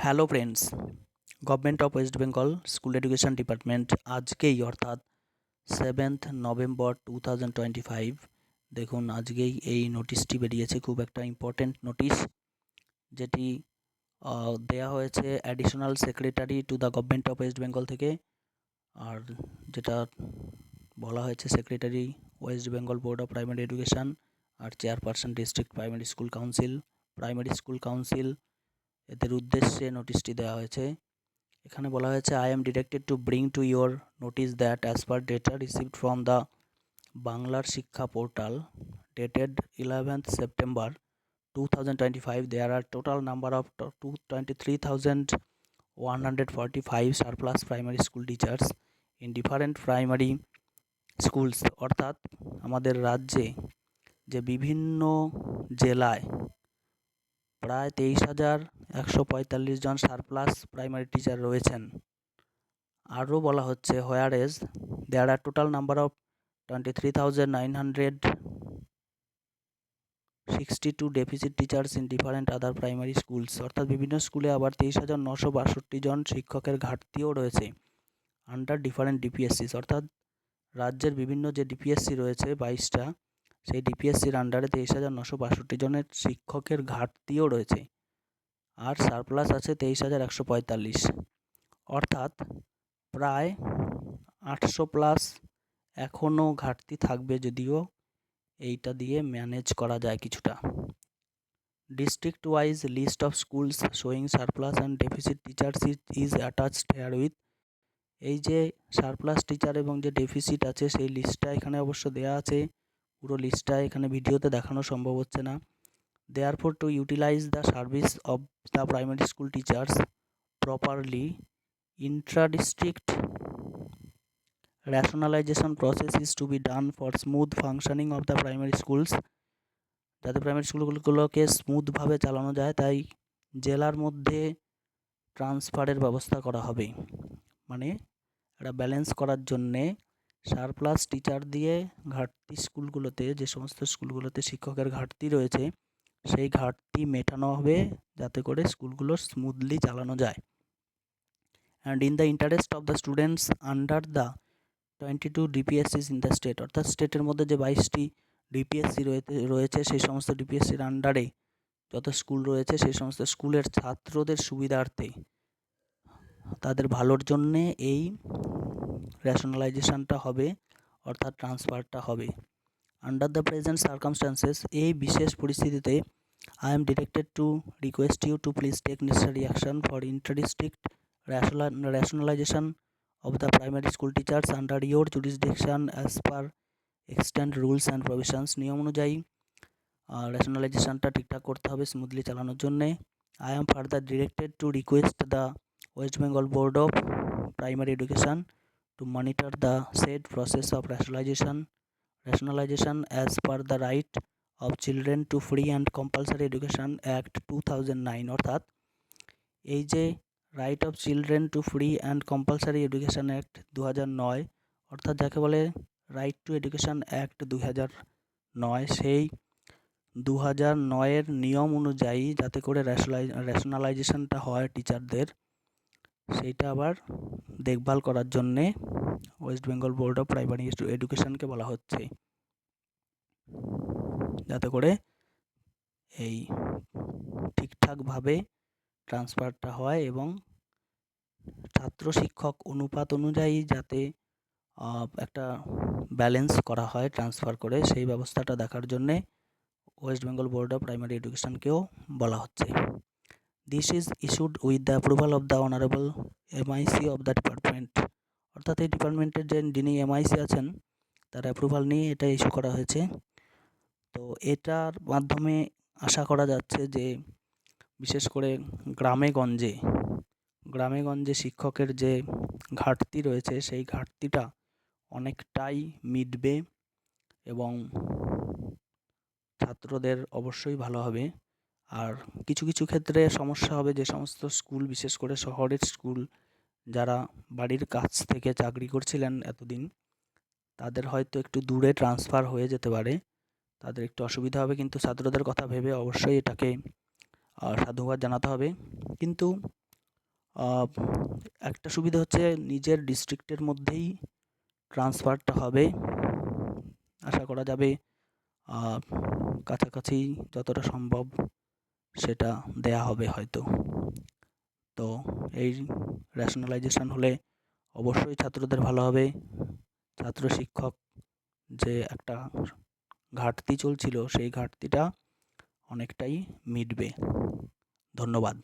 Hello friends government of West Bengal school education department আজকেই, অর্থাৎ seventh November two thousand twenty five দেখুন, আজকেই এই নোটিশটি বেরিয়েছে। খুব একটা ইম্পর্ট্যান্ট নোটিশ যেটি দেয়া হয়েছে additional secretary to the government of West Bengal থেকে, আর যেটা বলা হয়েছে secretary West Bengal board of primary education R chairperson district primary school council primary school council এদের উদ্দেশ্যে নোটিশটি দেওয়া হয়েছে। এখানে বলা হয়েছে I am directed to bring to your notice that as per data received from the বাংলার শিক্ষা portal dated eleventh September two thousand twenty five there are total number of two twenty three thousand one hundred forty five surplus primary school teachers in different primary schools অর্থাৎ আমাদের রাজ্যে যে বিভিন্ন জেলায় প্রায় তেইশ হাজার একশো পঁয়তাল্লিশ জন সারপ্লাস প্রাইমারি টিচার রয়েছেন। আরও বলা হচ্ছে whereas there are total number of twenty three thousand nine hundred sixty two deficit teachers in different other primary schools অর্থাৎ বিভিন্ন স্কুলে আবার তেইশ হাজার নশো বাষট্টি জন শিক্ষকের ঘাটতিও রয়েছে আন্ডার ডিফারেন্ট ডিপিএসসিস অর্থাৎ রাজ্যের বিভিন্ন যে ডিপিএসসি রয়েছে বাইশটা, সেই ডিপিএসসির আন্ডারে তেইশ হাজার নশো বাষট্টি জনের শিক্ষকের ঘাটতিও রয়েছে। আর সারপ্লাস আছে তেইশ হাজার একশো পঁয়তাল্লিশ। অর্থাৎ প্রায় আটশো প্লাস এখনও ঘাটতি থাকবে যদিও এইটা দিয়ে ম্যানেজ করা যায় কিছুটা। District wise list of schools showing surplus and deficit teachers is attached herewith এই যে সারপ্লাস টিচার এবং যে ডেফিসিট আছে সেই লিস্টটা এখানে অবশ্য দেওয়া আছে। পুরো লিস্টটা এখানে ভিডিওতে দেখানো সম্ভব হচ্ছে না। For to utilise the service of the primary school teachers properly intra-district rationalization process is to be done for smooth functioning of the primary schools. যাতে প্রাইমারি স্কুলগুলোকে স্মুথভাবে চালানো যায়, তাই জেলার মধ্যে ট্রান্সফারের ব্যবস্থা করা হবে। মানে এটা ব্যালেন্স করার জন্যে সারপ্লাস টিচার দিয়ে ঘাটতি স্কুলগুলোতে, যে সমস্ত স্কুলগুলোতে শিক্ষকের ঘাটতি রয়েছে সেই ঘাটতি মেটানো হবে যাতে করে স্কুলগুলো স্মুথলি চালানো যায়। And in the interest of the students under the twenty two DPSCs in the state অর্থাৎ স্টেটের মধ্যে যে বাইশটি ডিপিএসসি রয়েছে সেই সমস্ত ডিপিএসসির আন্ডারে যত স্কুল রয়েছে, সেই সমস্ত স্কুলের ছাত্রদের সুবিধার্থে তাদের ভালোর জন্যে এই রেশনালাইজেশনটা হবে, অর্থাৎ ট্রান্সফারটা হবে। আন্ডার দ্য প্রেজেন্ট সার্কামস্টান্সেস এই বিশেষ পরিস্থিতিতে I am directed to request you to please take necessary action for inter district rationalization of the primary school teachers under your jurisdiction as per extant rules and provisions. নিয়ম অনুযায়ী রেশনালাইজেশনটা ঠিকঠাক করতে হবে smoothly চালানোর জন্যে। I am further directed to request the West Bengal board of primary education to monitor the said process of rationalization rationalization as per the right of children to free and compulsory education act 2009 অর্থাৎ এই যে right of children to free and compulsory education act দু হাজার নয় অর্থাৎ যাকে বলে right to education act দু হাজার নয় সেই দু হাজার নয়ের নিয়ম অনুযায়ী যাতে করে রেশনালাই রেশনালাইজেশনটা হয় টিচারদের সেইটা আবার দেখভাল করার জন্যে West Bengal board of primary এডুকেশনকে বলা হচ্ছে। যাতে করে এই ঠিকঠাকভাবে ট্রান্সফারটা হয় এবং ছাত্র শিক্ষক অনুপাত অনুযায়ী যাতে একটা ব্যালেন্স করা হয় ট্রান্সফার করে, সেই ব্যবস্থাটা দেখার জন্যে West Bengal board of primary এডুকেশনকেও বলা হচ্ছে। This is issued with the approval of the honourable MIC of the department অর্থাৎ এই ডিপার্টমেন্টের যে যিনি এমআইসি আছেন, তার অ্যাপ্রুভাল নিয়ে এটা ইস্যু করা হয়েছে। তো এটার মাধ্যমে আশা করা যাচ্ছে যে, বিশেষ করে গ্রামে গঞ্জে গ্রামে গঞ্জে শিক্ষকের যে ঘাটতি রয়েছে, সেই ঘাটতিটা অনেকটাই মিটবে এবং ছাত্রদের অবশ্যই ভালো হবে। আর কিছু কিছু ক্ষেত্রে সমস্যা হবে যে, সমস্ত স্কুল, বিশেষ করে শহরের স্কুল যারা বাড়ির কাছ থেকে চাকরি করছিলেন এতদিন, তাদের হয়তো একটু দূরে ট্রান্সফার হয়ে যেতে পারে। তাদের একটু অসুবিধা হবে, কিন্তু ছাত্রদের কথা ভেবে অবশ্যই এটাকে সাধুবাদ জানাতে হবে। কিন্তু একটা সুবিধা হচ্ছে নিজের ডিস্ট্রিক্টের মধ্যেই ট্রান্সফারটা হবে। আশা করা যাবে কাছাকাছি যতটা সম্ভব সেটা দেয়া হবে হয়তো। তো এই রেশনালাইজেশন হলে অবশ্যই ছাত্রদের ভালো হবে। ছাত্র শিক্ষক যে একটা ঘাটতি চলছিল, সেই ঘাটতিটা অনেকটাই মিটবে। ধন্যবাদ।